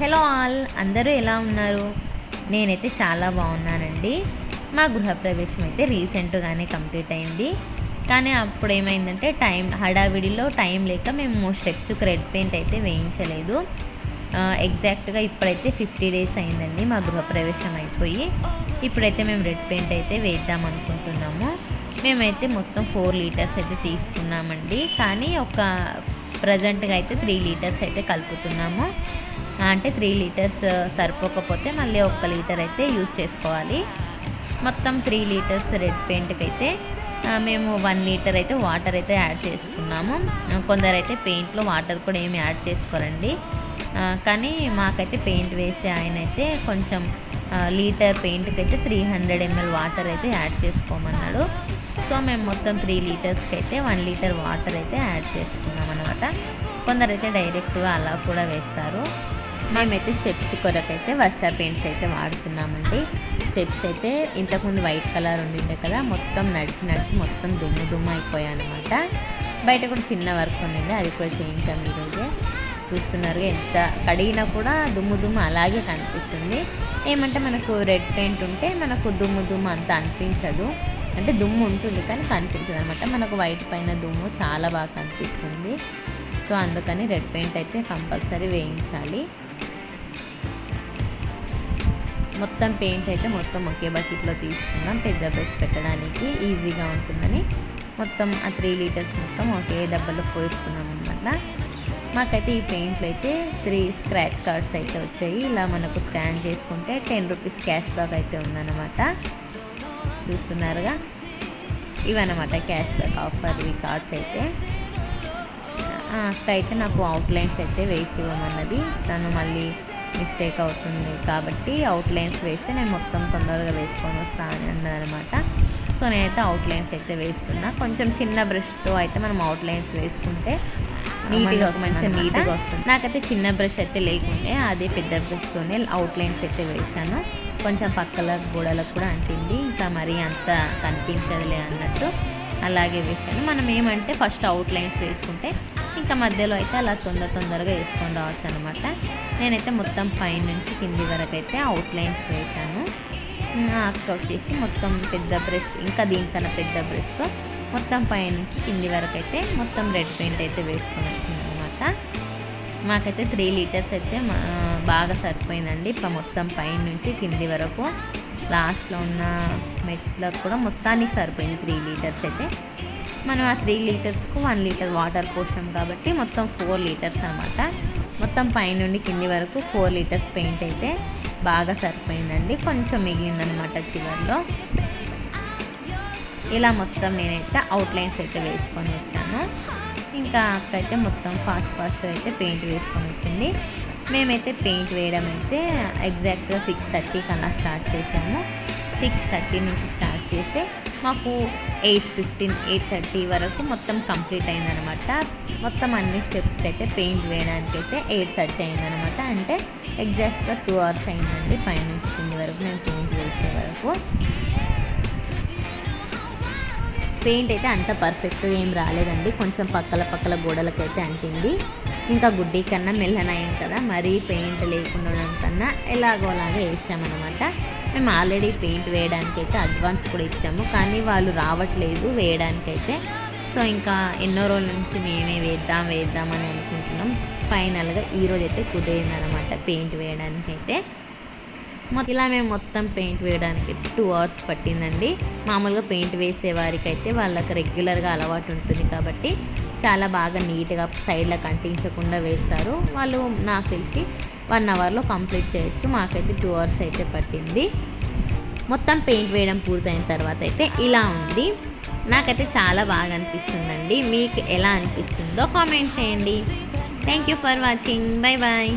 Hello all అందరూ ఎలా ఉన్నారు? నేనైతే చాలా బాగున్నానండి. మా గృహప్రవేశం అయితే రీసెంట్గానే కంప్లీట్ అయింది. కానీ అప్పుడు ఏమైందంటే టైం హడావిడిలో టైం లేక మేము స్టెప్స్కి రెడ్ పెయింట్ అయితే వేయించలేదు. ఎగ్జాక్ట్గా ఇప్పుడైతే ఫిఫ్టీ డేస్ అయిందండి మా గృహప్రవేశం అయిపోయి. ఇప్పుడైతే మేము రెడ్ పెయింట్ అయితే వేద్దాం అనుకుంటున్నాము. మేమైతే మొత్తం ఫోర్ లీటర్స్ అయితే తీసుకున్నామండి. కానీ ఒక ప్రజెంట్గా అయితే త్రీ లీటర్స్ అయితే కలుపుతున్నాము. అంటే త్రీ లీటర్స్ సరిపోకపోతే మళ్ళీ ఒక్క లీటర్ అయితే యూజ్ చేసుకోవాలి. మొత్తం త్రీ లీటర్స్ రెడ్ పెయింట్కి అయితే మేము వన్ లీటర్ అయితే వాటర్ అయితే యాడ్ చేసుకున్నాము. కొందరైతే పెయింట్లో వాటర్ కూడా ఏమి యాడ్ చేసుకోరండి. కానీ మాకైతే పెయింట్ వేసే ఆయన అయితే కొంచెం లీటర్ పెయింట్కి అయితే త్రీ హండ్రెడ్ ఎంఎల్ వాటర్ అయితే యాడ్ చేసుకోమన్నాడు. సో మేము మొత్తం త్రీ లీటర్స్కి అయితే వన్ లీటర్ వాటర్ అయితే యాడ్ చేసుకున్నాం అనమాట కొందరైతే డైరెక్ట్గా అలా కూడా వేస్తారు. మేమైతే స్టెప్స్ కొరకైతే వర్షా పెయింట్స్ అయితే వాడుతున్నామండి. స్టెప్స్ అయితే ఇంతకుముందు వైట్ కలర్ ఉండిండే కదా మొత్తం నడిచి నడిచి మొత్తం దుమ్ము దుమ్ము అయిపోయానమాట అనమాట బయట కూడా చిన్న వర్క్ ఉండింది అది కూడా చేయించాము ఈరోజే. చూస్తున్నారు ఎంత కడిగినా కూడా దుమ్ము దుమ్ము అలాగే కనిపిస్తుంది. ఏమంటే మనకు రెడ్ పెయింట్ ఉంటే మనకు దుమ్ము దుమ్ము అంత అనిపించదు. అంటే దుమ్ము ఉంటుంది కానీ కనిపించదు అనమాట మనకు వైట్ పైన దుమ్ము చాలా బాగా కనిపిస్తుంది. సో అందుకని రెడ్ పెయింట్ అయితే కంపల్సరీ వేయించాలి. మొత్తం పెయింట్ అయితే మొత్తం ఒకే బకెట్లో తీసుకుందాం. పెద్ద బ్రష్ పెట్టడానికి ఈజీగా ఉంటుందని. మొత్తం ఆ త్రీ లీటర్స్ మొత్తం ఒకే డబ్బాలో పోసుకున్నాం అనమాట మాకైతే ఈ పెయింట్లు అయితే త్రీ స్క్రాచ్ కార్డ్స్ అయితే వచ్చాయి. ఇలా మనకు స్కాన్ చేసుకుంటే టెన్ రూపీస్ క్యాష్ బ్యాక్ అయితే ఉందన్నమాట. చూస్తున్నారుగా. ఇవన్నమాట క్యాష్ బ్యాక్ ఆఫర్ ఈ కార్డ్స్ అయితే. అక్క అయితే నాకు అవుట్లైన్స్ అయితే వేసి ఇవ్వమన్నది. తను మళ్ళీ మిస్టేక్ అవుతుంది కాబట్టి అవుట్లైన్స్ వేస్తే నేను మొత్తం తొందరగా వేసుకొని వస్తాను అని అన్నదనమాట సో నేనైతే అవుట్లైన్స్ అయితే వేస్తున్నా. కొంచెం చిన్న బ్రష్తో అయితే మనం అవుట్లైన్స్ వేసుకుంటే నీట్గా మంచిగా నీట్గా వస్తుంది. నాకైతే చిన్న బ్రష్ అయితే లేకుండే అదే పెద్ద బ్రష్తోనే అవుట్లైన్స్ అయితే వేశాను. కొంచెం పక్కల గోడలకు కూడా అంటింది. ఇంకా మరీ అంత కనిపించదులే అన్నట్టు అలాగే వేసాను మనం ఏమంటే ఫస్ట్ అవుట్లైన్స్ వేసుకుంటే ఇంకా మధ్యలో అయితే అలా తొందర తొందరగా వేసుకొని రావచ్చు అనమాట నేనైతే మొత్తం పైన నుంచి కింది వరకు అయితే అవుట్లైన్స్ వేసాను అక్క వచ్చేసి మొత్తం పెద్ద బ్రష్ ఇంకా దీనికన్నా పెద్ద బ్రష్తో మొత్తం పైన నుంచి కింది వరకు అయితే మొత్తం రెడ్ పెయింట్ అయితే వేసుకొని అనమాట మాకైతే త్రీ లీటర్స్ అయితే బాగా సరిపోయిందండి. ఇప్పుడు మొత్తం పైన నుంచి కింది వరకు. లాస్ట్లో ఉన్న మెట్లకు కూడా మొత్తానికి సరిపోయింది త్రీ లీటర్స్ అయితే. మనం ఆ త్రీ లీటర్స్కు వన్ లీటర్ వాటర్ పోసాం కాబట్టి మొత్తం ఫోర్ లీటర్స్ అనమాట మొత్తం పైనుండి కింది వరకు ఫోర్ లీటర్స్ పెయింట్ అయితే బాగా సరిపోయిందండి. కొంచెం మిగిలిందనమాట చివరిలో. ఇలా మొత్తం నేనైతే అవుట్లైన్స్ అయితే వేసుకొని వచ్చాను. ఇంకా అక్కయితే మొత్తం ఫాస్ట్ ఫాస్ట్ అయితే పెయింట్ వేసుకొని వచ్చింది. మేమైతే పెయింట్ వేయడం అయితే ఎగ్జాక్ట్గా సిక్స్ థర్టీకి అలా స్టార్ట్ చేశాము. సిక్స్ థర్టీ నుంచి స్టార్ట్ చేస్తే మాకు ఎయిట్ ఫిఫ్టీన్ ఎయిట్ థర్టీ వరకు మొత్తం కంప్లీట్ అయిందనమాట మొత్తం అన్ని స్టెప్స్కి అయితే పెయింట్ వేయడానికి అయితే ఎయిట్ థర్టీ అయిందనమాట అంటే ఎగ్జాక్ట్గా టూ అవర్స్ అయిందండి పైనుంచి కింది వరకు మేము పెయింట్ వేసే వరకు. పెయింట్ అయితే అంత పర్ఫెక్ట్గా ఏం రాలేదండి. కొంచెం పక్కల పక్కల గోడలకైతే అంటింది. ఇంకా గుడ్డి కన్నా మెల్లనయం కదా. మరీ పెయింట్ లేకుండా ఉండడం కన్నా ఎలాగో అలాగే వేసామన్నమాట. మేము ఆల్రెడీ పెయింట్ వేయడానికి అయితే అడ్వాన్స్ కూడా ఇచ్చాము కానీ వాళ్ళు రావట్లేదు వేయడానికైతే. సో ఇంకా ఎన్నో రోజుల నుంచి మేమే వేద్దాం వేద్దాం అని అనుకుంటున్నాం. ఫైనల్గా ఈరోజు అయితే కుదిరిందనమాట పెయింట్ వేయడానికి అయితే ఇలా మేము మొత్తం పెయింట్ వేయడానికి టూ అవర్స్ పట్టిందండి. మామూలుగా పెయింట్ వేసే వారికి అయితే వాళ్ళకి రెగ్యులర్గా అలవాటు ఉంటుంది కాబట్టి చాలా బాగా నీట్గా సైడ్లకు అంటించకుండా వేస్తారు. వాళ్ళు నాకు తెలిసి వన్ అవర్లో కంప్లీట్ చేయొచ్చు. మాకైతే టూ అవర్స్ అయితే పట్టింది. మొత్తం పెయింట్ వేయడం పూర్తయిన తర్వాత అయితే ఇలా ఉంది. నాకైతే చాలా బాగా అనిపిస్తుందండి. మీకు ఎలా అనిపిస్తుందో కామెంట్ చేయండి. Thank you for watching. Bye bye